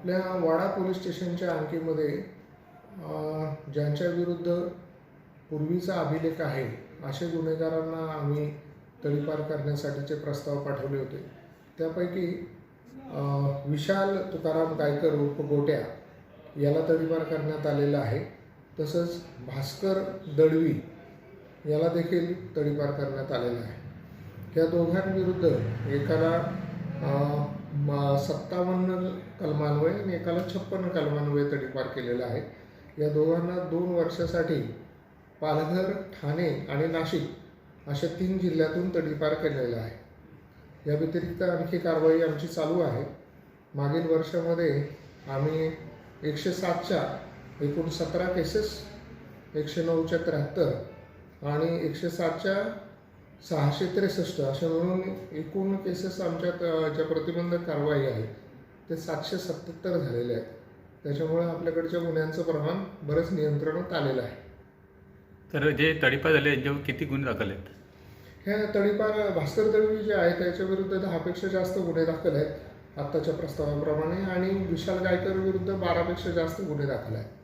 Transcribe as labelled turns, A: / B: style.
A: आपल्या वाडा पोलीस स्टेशनच्या अंकीमध्ये ज्यांच्या विरुद्ध पूर्वीचा अभिलेख आहे असे गुन्हेगारांना आम्ही तडीपार करण्यासाठीचे प्रस्ताव पाठवले होते. त्यापैकी विशाल तुकाराम गायकर उर्फ गोट्या याला तडीपार करण्यात आलेला आहे. तसंच भास्कर दळवी याला देखील तडीपार करण्यात आलेला आहे. या दोघांविरुद्ध एकाला सत्तावन्न कलमान्वये आणि एकाला छप्पन्न कलमान्वये तडीपार केलेला आहे. या दोघांना दोन वर्षासाठी पालघर ठाणे आणि नाशिक अशा तीन जिल्ह्यातून तडीपार केलेला आहे. या व्यतिरिक्त आणखी कारवाई आमची चालू आहे. मागील वर्षामध्ये आम्ही एकशे सातच्या एकूण सतरा केसेस एकशे नऊच्या त्र्याहत्तर आणि एकशे सातच्या सहाशे त्रेसष्ट अशा मिळून एकूण केसेस आमच्यात अ, ज्या प्रतिबंधक कारवाई आहे ते सातशे सत्याहत्तर झालेले आहेत. त्याच्यामुळे आपल्याकडच्या गुन्ह्यांचं प्रमाण बरंच नियंत्रणात आलेलं आहे.
B: तर जे तडीपार झाले यांच्यावर किती गुन्हे दाखल आहेत?
A: ह्या तडीपार भास्कर दळवी जे आहे त्याच्या विरुद्ध दहापेक्षा जास्त गुन्हे दाखल आहेत आत्ताच्या प्रस्तावाप्रमाणे. आणि विशाल गायकर विरुद्ध बारापेक्षा जास्त गुन्हे दाखल आहेत.